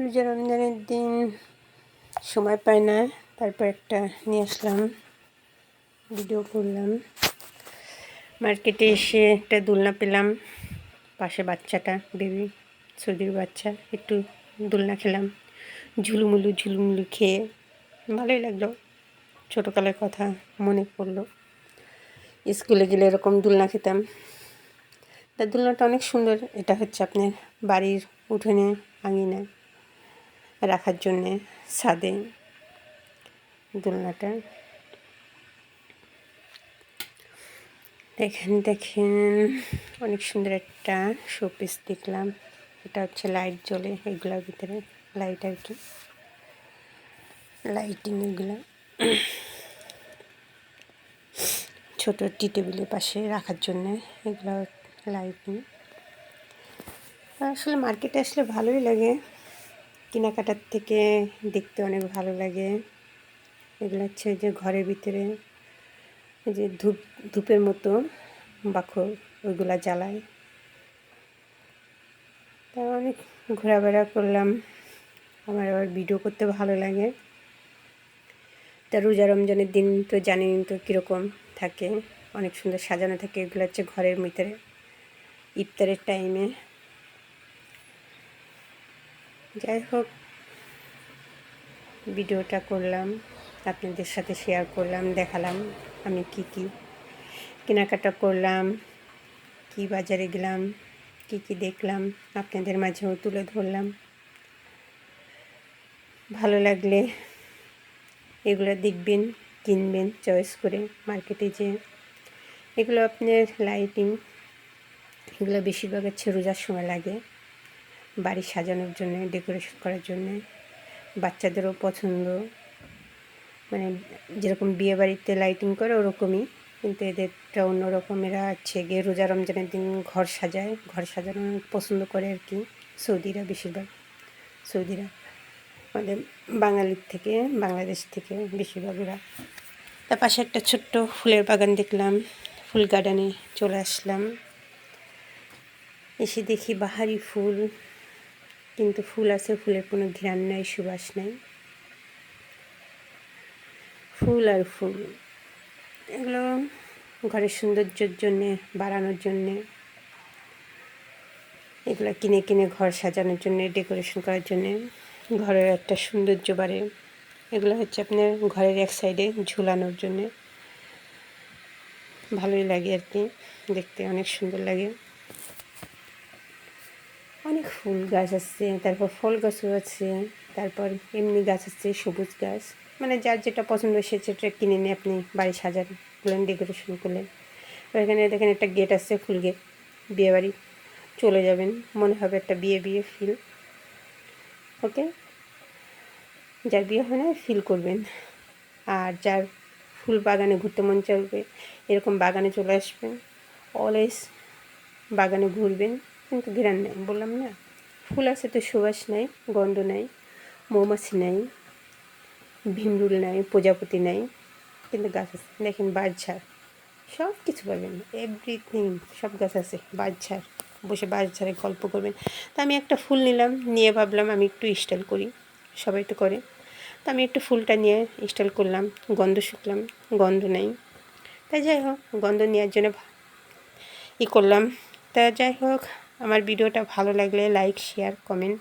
রোজা রমজানের দিন সময় পায় না, তারপর একটা নিয়ে আসলাম ভিডিও করলাম। মার্কেটে এসে একটা দোলনা পেলাম, পাশে বাচ্চাটা বেবি সৌদির বাচ্চা, একটু দোলনা খেলাম। ঝুলুমুলু ঝুলুমুলু খেয়ে ভালোই লাগল, ছোটোকালের কথা মনে পড়ল। স্কুলে গেলে এরকম দোলনা খেতাম। তা দোলনাটা অনেক সুন্দর, এটা হচ্ছে আপনার বাড়ির উঠোনে আঙিনায় রাখার জন্যে ছাদে দোলনাটা। দেখেন দেখেন, অনেক সুন্দর একটা শোপিস দেখলাম। এটা হচ্ছে লাইট জ্বলে এগুলোর ভিতরে লাইট আর কি। লাইটিং এগুলো। ছোট টি টেবিলের পাশে রাখার জন্যে এগুলো লাইটিং আসলে মার্কেটে আসলে ভালোই লাগে। কেনাকাটার থেকে দেখতে অনেক ভালো লাগে। এগুলো হচ্ছে যে ঘরের ভিতরে যে ধূপ, ধূপের মতো বাখর ওইগুলা জ্বালায়। তা অনেক ঘোরাফেরা করলাম। আমার আবার ভিডিও করতে ভালো লাগে। তা রোজা রমজানের দিন তো জানেন তো কীরকম থাকে। অনেক সুন্দর সাজানো থাকে। এগুলো হচ্ছে ঘরের ভিতরে, ইফতারের টাইমে যাই হোক, ভিডিওটা করলাম, আপনাদের সাথে শেয়ার করলাম, দেখালাম আমি কি কি কেনাকাটা করলাম, কি বাজারে গেলাম, কি কি দেখলাম, আপনাদের মাঝেও তুলে ধরলাম। ভালো লাগলে এগুলো দেখবেন, কিনবেন চয়েস করে মার্কেটে যে এগুলো আপনার লাইটিং এগুলো বেশিরভাগ হচ্ছে রোজার সময় লাগে। বাড়ি সাজানোর জন্য ডেকোরেশন করার জন্য, বাচ্চাদেরও পছন্দ। মানে যেরকম বিয়ে বাড়িতে লাইটিং করে ওরকমই, কিন্তু এদেরটা অন্যরকম এরা হচ্ছে গিয়ে রোজা রমজানের দিন ঘর সাজায়, ঘর সাজানো পছন্দ করে আর কি, সৌদিরা বেশিরভাগ, সৌদিরা। আমাদের বাঙালির থেকে, বাংলাদেশ থেকে বেশিরভাগ ওরা। তার পাশে একটা ছোট্ট ফুলের বাগান দেখলাম, ফুল গার্ডেনে চলে আসলাম। এসে দেখি বাহারি ফুল। কিন্তু ফুল আছে, ফুলের কোনো ঘ্রাণ নাই, সুবাস নাই। ফুল আর ফুল, এগুলো ঘরের সৌন্দর্যের জন্যে, বাড়ানোর জন্যে, এগুলো কিনে কিনে ঘর সাজানোর জন্যে, ডেকোরেশন করার জন্যে, ঘরের একটা সৌন্দর্য বাড়ে। এগুলো হচ্ছে আপনার ঘরের এক সাইডে ঝুলানোর জন্যে। ভালোই লাগে আর কি, দেখতে অনেক সুন্দর লাগে। ফুল গাছ আছে তারপর ফল গাছও আছে, তারপর এমনি গাছ আছে সবুজ গাছ। মানে যার যেটা পছন্দ সে সেটা কিনে নিয়ে আপনি বাড়ি সাজান করলেন ডেকোরেশন করলেন। এখানে দেখেন একটা গেট আছে ফুল গেট বিয়ে বাড়ি চলে যাবেন, মনে হবে একটা বিয়ে বিয়ে ফিল ওকে? যার বিয়ে হয় না ফিল করবেন। আর যার ফুল বাগানে ঘুরতে মন চাইবে, এরকম বাগানে চলে আসবেন। অলওয়েজ বাগানে ঘুরবেন। কিন্তু ঘেরান নেই। বললাম, না, ফুল আছে তো সুবাস নাই, গন্ধ নাই, মৌমাছি নাই, ভীমরুল নাই, প্রজাপতি নাই, কিন্তু গাছ আছে। দেখেন বাঁশঝাড় সব কিছু পাবেন। এভরিথিং, সব গাছ আছে বাঁশঝাড় বসে বাঁশঝাড়ে গল্প করবেন। তা আমি একটা ফুল নিলাম, নিয়ে ভাবলাম আমি একটু স্টাইল করি। সবাই তো করে। তা আমি একটু ফুলটা নিয়ে স্টাইল করলাম, গন্ধ শুকলাম, গন্ধ নেই। তাই যাই হোক, গন্ধ নেওয়ার জন্য ই করলাম। তা যাই হোক আমার ভিডিওটা ভালো লাগলে লাইক শেয়ার কমেন্ট